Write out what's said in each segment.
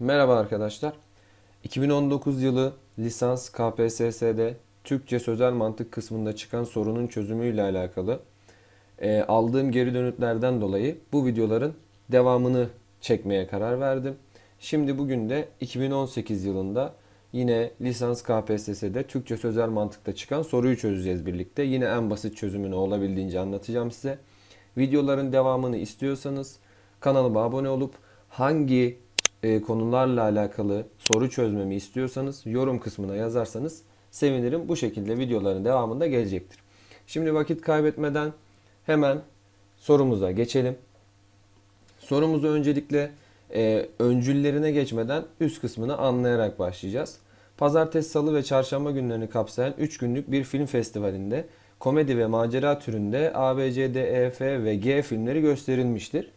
Merhaba arkadaşlar. 2019 yılı lisans KPSS'de Türkçe sözel mantık kısmında çıkan sorunun çözümüyle alakalı e, aldığım geri dönütlerden dolayı bu videoların devamını çekmeye karar verdim. Şimdi bugün de 2018 yılında yine lisans KPSS'de Türkçe sözel mantıkta çıkan soruyu çözeceğiz birlikte. Yine en basit çözümünü olabildiğince anlatacağım size. Videoların devamını istiyorsanız kanalıma abone olup hangi e, konularla alakalı soru çözmemi istiyorsanız yorum kısmına yazarsanız sevinirim. Bu şekilde videoların devamında gelecektir. Şimdi vakit kaybetmeden hemen sorumuza geçelim. Sorumuzu öncelikle e, öncüllerine geçmeden üst kısmını anlayarak başlayacağız. Pazartesi, salı ve çarşamba günlerini kapsayan 3 günlük bir film festivalinde komedi ve macera türünde A, B, C, D, E, F ve G filmleri gösterilmiştir.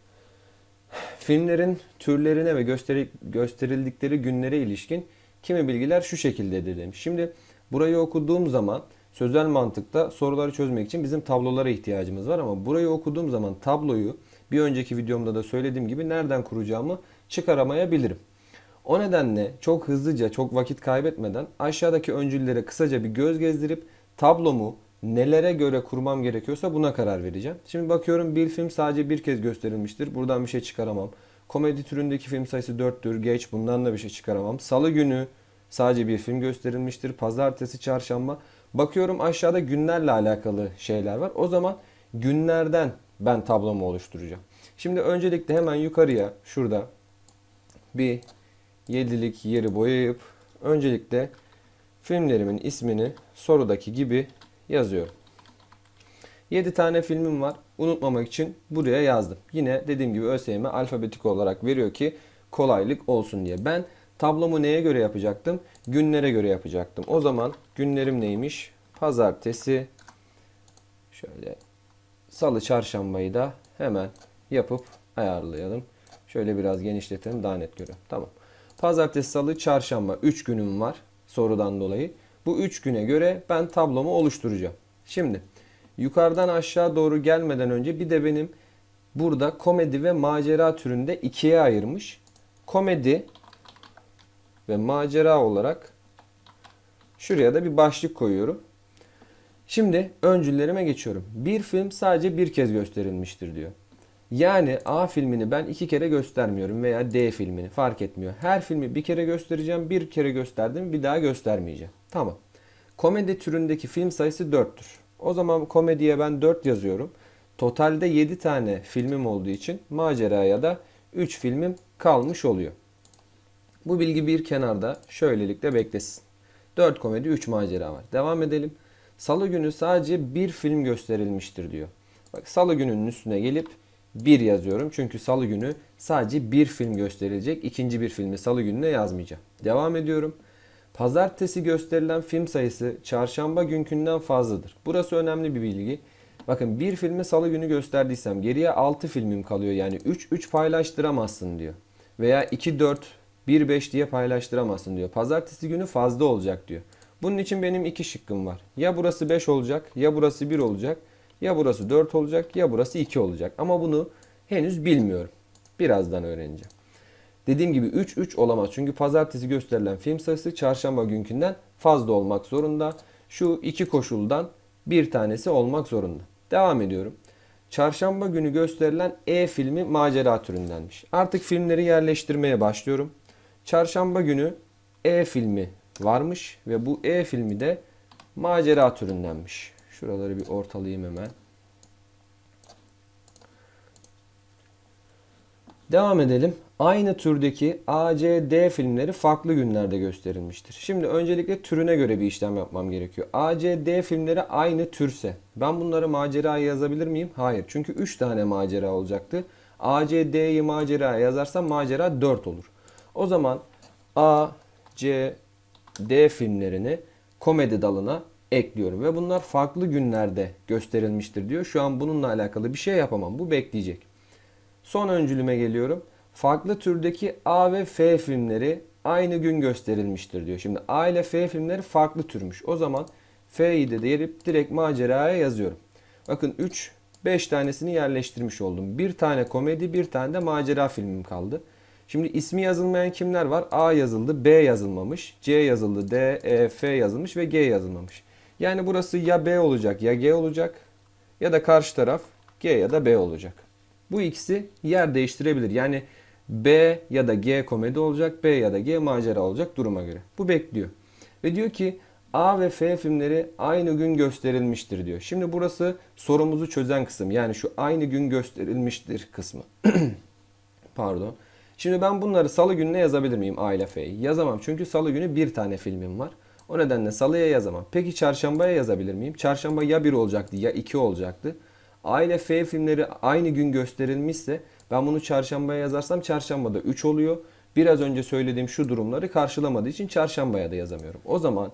Filmlerin türlerine ve gösteri, gösterildikleri günlere ilişkin kimi bilgiler şu şekildedir demiş. Şimdi burayı okuduğum zaman sözel mantıkta soruları çözmek için bizim tablolara ihtiyacımız var ama burayı okuduğum zaman tabloyu bir önceki videomda da söylediğim gibi nereden kuracağımı çıkaramayabilirim. O nedenle çok hızlıca, çok vakit kaybetmeden aşağıdaki öncüllere kısaca bir göz gezdirip tablomu nelere göre kurmam gerekiyorsa buna karar vereceğim. Şimdi bakıyorum bir film sadece bir kez gösterilmiştir. Buradan bir şey çıkaramam. Komedi türündeki film sayısı 4'tür. Geç bundan da bir şey çıkaramam. Salı günü sadece bir film gösterilmiştir. Pazartesi, çarşamba. Bakıyorum aşağıda günlerle alakalı şeyler var. O zaman günlerden ben tablomu oluşturacağım. Şimdi öncelikle hemen yukarıya şurada bir yedilik yeri boyayıp öncelikle filmlerimin ismini sorudaki gibi yazıyorum. 7 tane filmim var. Unutmamak için buraya yazdım. Yine dediğim gibi ÖSYM alfabetik olarak veriyor ki kolaylık olsun diye. Ben tablomu neye göre yapacaktım? Günlere göre yapacaktım. O zaman günlerim neymiş? Pazartesi, şöyle salı, çarşambayı da hemen yapıp ayarlayalım. Şöyle biraz genişletelim daha net görelim. Tamam. Pazartesi, salı, çarşamba 3 günüm var sorudan dolayı. Bu 3 güne göre ben tablomu oluşturacağım. Şimdi yukarıdan aşağı doğru gelmeden önce bir de benim burada komedi ve macera türünde ikiye ayırmış. Komedi ve macera olarak şuraya da bir başlık koyuyorum. Şimdi öncüllerime geçiyorum. Bir film sadece bir kez gösterilmiştir diyor. Yani A filmini ben iki kere göstermiyorum veya D filmini fark etmiyor. Her filmi bir kere göstereceğim. Bir kere gösterdim bir daha göstermeyeceğim. Tamam. Komedi türündeki film sayısı 4'tür. O zaman komediye ben 4 yazıyorum. Totalde 7 tane filmim olduğu için maceraya da 3 filmim kalmış oluyor. Bu bilgi bir kenarda şöylelikle beklesin. 4 komedi 3 macera var. Devam edelim. Salı günü sadece bir film gösterilmiştir diyor. Bak salı gününün üstüne gelip 1 yazıyorum. Çünkü salı günü sadece bir film gösterilecek. İkinci bir filmi salı gününe yazmayacağım. Devam ediyorum. Pazartesi gösterilen film sayısı çarşamba günkünden fazladır. Burası önemli bir bilgi. Bakın bir filmi salı günü gösterdiysem geriye 6 filmim kalıyor. Yani 3 3 paylaştıramazsın diyor. Veya 2 4 1 5 diye paylaştıramazsın diyor. Pazartesi günü fazla olacak diyor. Bunun için benim iki şıkkım var. Ya burası 5 olacak, ya burası 1 olacak, ya burası 4 olacak, ya burası 2 olacak. Ama bunu henüz bilmiyorum. Birazdan öğreneceğim. Dediğim gibi 3-3 olamaz. Çünkü pazartesi gösterilen film sayısı çarşamba günkünden fazla olmak zorunda. Şu iki koşuldan bir tanesi olmak zorunda. Devam ediyorum. Çarşamba günü gösterilen E filmi macera türündenmiş. Artık filmleri yerleştirmeye başlıyorum. Çarşamba günü E filmi varmış ve bu E filmi de macera türündenmiş. Şuraları bir ortalayayım hemen. Devam edelim. Aynı türdeki A, C, D filmleri farklı günlerde gösterilmiştir. Şimdi öncelikle türüne göre bir işlem yapmam gerekiyor. A, C, D filmleri aynı türse ben bunları maceraya yazabilir miyim? Hayır. Çünkü 3 tane macera olacaktı. A, C, D'yi maceraya yazarsam macera 4 olur. O zaman A, C, D filmlerini komedi dalına ekliyorum. Ve bunlar farklı günlerde gösterilmiştir diyor. Şu an bununla alakalı bir şey yapamam. Bu bekleyecek. Son öncülüme geliyorum. Farklı türdeki A ve F filmleri aynı gün gösterilmiştir diyor. Şimdi A ile F filmleri farklı türmüş. O zaman F'yi de deyip direkt maceraya yazıyorum. Bakın 3 5 tanesini yerleştirmiş oldum. Bir tane komedi, bir tane de macera filmim kaldı. Şimdi ismi yazılmayan kimler var? A yazıldı, B yazılmamış, C yazıldı, D, E, F yazılmış ve G yazılmamış. Yani burası ya B olacak ya G olacak ya da karşı taraf G ya da B olacak. Bu ikisi yer değiştirebilir. Yani B ya da G komedi olacak, B ya da G macera olacak duruma göre. Bu bekliyor. Ve diyor ki A ve F filmleri aynı gün gösterilmiştir diyor. Şimdi burası sorumuzu çözen kısım. Yani şu aynı gün gösterilmiştir kısmı. Pardon. Şimdi ben bunları salı gününe yazabilir miyim A ile F'yi? Yazamam. Çünkü salı günü bir tane filmim var. O nedenle salıya yazamam. Peki çarşambaya yazabilir miyim? Çarşamba ya 1 olacaktı ya 2 olacaktı. A ile F filmleri aynı gün gösterilmişse ben bunu çarşambaya yazarsam çarşambada 3 oluyor. Biraz önce söylediğim şu durumları karşılamadığı için çarşambaya da yazamıyorum. O zaman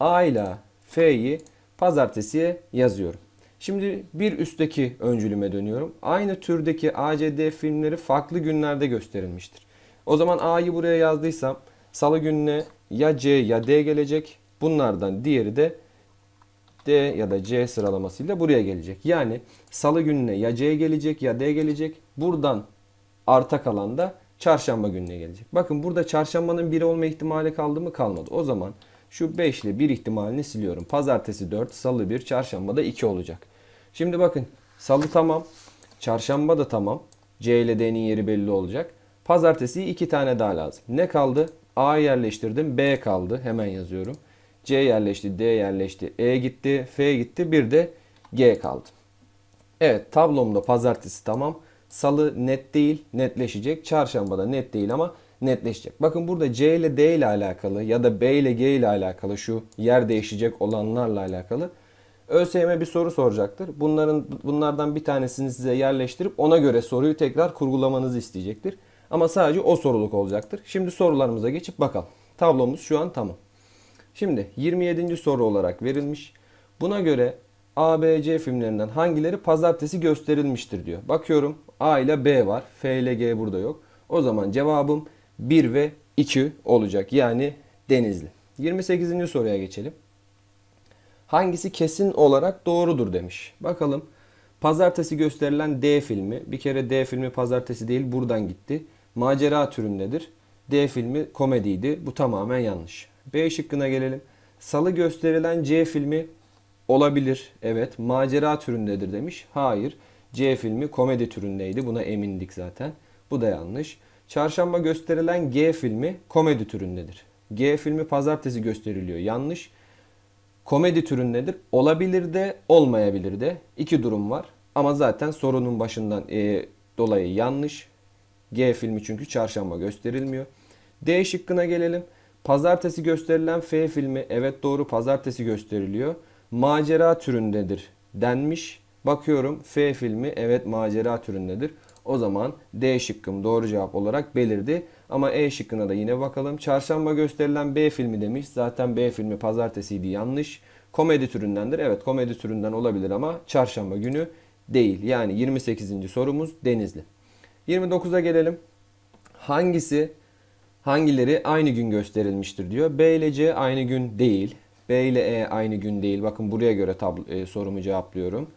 A ile F'yi pazartesiye yazıyorum. Şimdi bir üstteki öncülüme dönüyorum. Aynı türdeki ACD filmleri farklı günlerde gösterilmiştir. O zaman A'yı buraya yazdıysam salı gününe ya C ya D gelecek. Bunlardan diğeri de D ya da C sıralamasıyla buraya gelecek. Yani salı gününe ya C gelecek ya D gelecek. Buradan arta kalan da çarşamba gününe gelecek. Bakın burada çarşambanın 1 olma ihtimali kaldı mı kalmadı. O zaman şu 5 ile 1 ihtimalini siliyorum. Pazartesi 4, salı 1, çarşamba da 2 olacak. Şimdi bakın salı tamam, çarşamba da tamam. C ile D'nin yeri belli olacak. Pazartesi 2 tane daha lazım. Ne kaldı? A yerleştirdim, B kaldı. Hemen yazıyorum. C yerleşti, D yerleşti, E gitti, F gitti, bir de G kaldı. Evet tablomda pazartesi tamam. Salı net değil, netleşecek. Çarşamba da net değil ama netleşecek. Bakın burada C ile D ile alakalı ya da B ile G ile alakalı şu yer değişecek olanlarla alakalı ÖSYM bir soru soracaktır. Bunların bunlardan bir tanesini size yerleştirip ona göre soruyu tekrar kurgulamanızı isteyecektir. Ama sadece o soruluk olacaktır. Şimdi sorularımıza geçip bakalım. Tablomuz şu an tamam. Şimdi 27. soru olarak verilmiş. Buna göre A, B, C filmlerinden hangileri pazartesi gösterilmiştir diyor. Bakıyorum A ile B var. F ile G burada yok. O zaman cevabım 1 ve 2 olacak. Yani Denizli. 28. soruya geçelim. Hangisi kesin olarak doğrudur demiş. Bakalım. Pazartesi gösterilen D filmi. Bir kere D filmi pazartesi değil buradan gitti. Macera türündedir. D filmi komediydi. Bu tamamen yanlış. B şıkkına gelelim. Salı gösterilen C filmi olabilir. Evet. Macera türündedir demiş. Hayır. C filmi komedi türündeydi. Buna emindik zaten. Bu da yanlış. Çarşamba gösterilen G filmi komedi türündedir. G filmi pazartesi gösteriliyor. Yanlış. Komedi türündedir. Olabilir de olmayabilir de. İki durum var. Ama zaten sorunun başından e, dolayı yanlış. G filmi çünkü çarşamba gösterilmiyor. D şıkkına gelelim. Pazartesi gösterilen F filmi evet doğru pazartesi gösteriliyor. Macera türündedir denmiş. Bakıyorum F filmi evet macera türündedir. O zaman D şıkkım doğru cevap olarak belirdi. Ama E şıkkına da yine bakalım. Çarşamba gösterilen B filmi demiş. Zaten B filmi pazartesiydi yanlış. Komedi türündendir. Evet komedi türünden olabilir ama çarşamba günü değil. Yani 28. sorumuz Denizli. 29'a gelelim. Hangisi hangileri aynı gün gösterilmiştir diyor. B ile C aynı gün değil. B ile E aynı gün değil. Bakın buraya göre tablo, e, sorumu cevaplıyorum.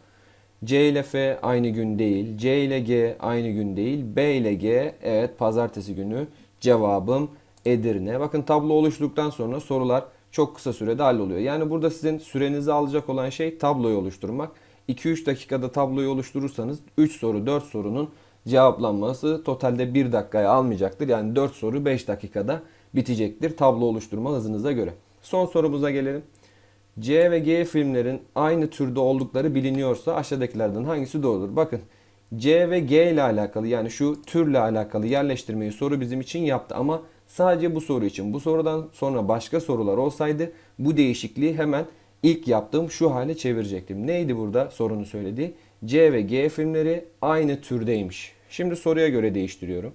C ile F aynı gün değil. C ile G aynı gün değil. B ile G evet pazartesi günü cevabım Edirne. Bakın tablo oluşturduktan sonra sorular çok kısa sürede halloluyor. Yani burada sizin sürenizi alacak olan şey tabloyu oluşturmak. 2-3 dakikada tabloyu oluşturursanız 3 soru 4 sorunun cevaplanması totalde 1 dakikaya almayacaktır. Yani 4 soru 5 dakikada bitecektir tablo oluşturma hızınıza göre. Son sorumuza gelelim. C ve G filmlerin aynı türde oldukları biliniyorsa aşağıdakilerden hangisi doğrudur? Bakın C ve G ile alakalı yani şu türle alakalı yerleştirmeyi soru bizim için yaptı ama sadece bu soru için. Bu sorudan sonra başka sorular olsaydı bu değişikliği hemen ilk yaptığım şu hale çevirecektim. Neydi burada sorunu söylediği? C ve G filmleri aynı türdeymiş. Şimdi soruya göre değiştiriyorum.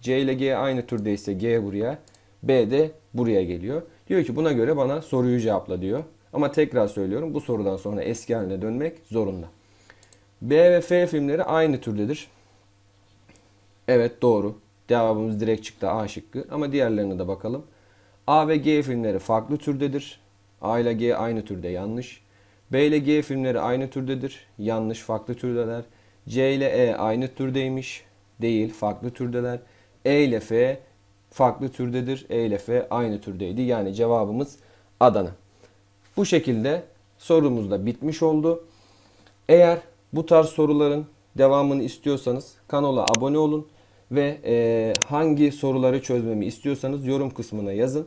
C ile G aynı türdeyse G buraya, B de buraya geliyor. Diyor ki buna göre bana soruyu cevapla diyor. Ama tekrar söylüyorum bu sorudan sonra eski haline dönmek zorunda. B ve F filmleri aynı türdedir. Evet doğru. Cevabımız direkt çıktı A şıkkı. Ama diğerlerine de bakalım. A ve G filmleri farklı türdedir. A ile G aynı türde yanlış. B ile G filmleri aynı türdedir. Yanlış farklı türdeler. C ile E aynı türdeymiş. Değil farklı türdeler. E ile F farklı türdedir. E ile F aynı türdeydi. Yani cevabımız Adana. Bu şekilde sorumuz da bitmiş oldu. Eğer bu tarz soruların devamını istiyorsanız kanala abone olun ve e, hangi soruları çözmemi istiyorsanız yorum kısmına yazın.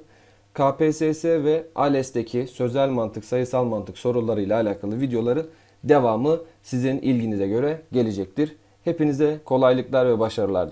KPSS ve ALES'teki sözel mantık, sayısal mantık sorularıyla alakalı videoların devamı sizin ilginize göre gelecektir. Hepinize kolaylıklar ve başarılar diliyorum.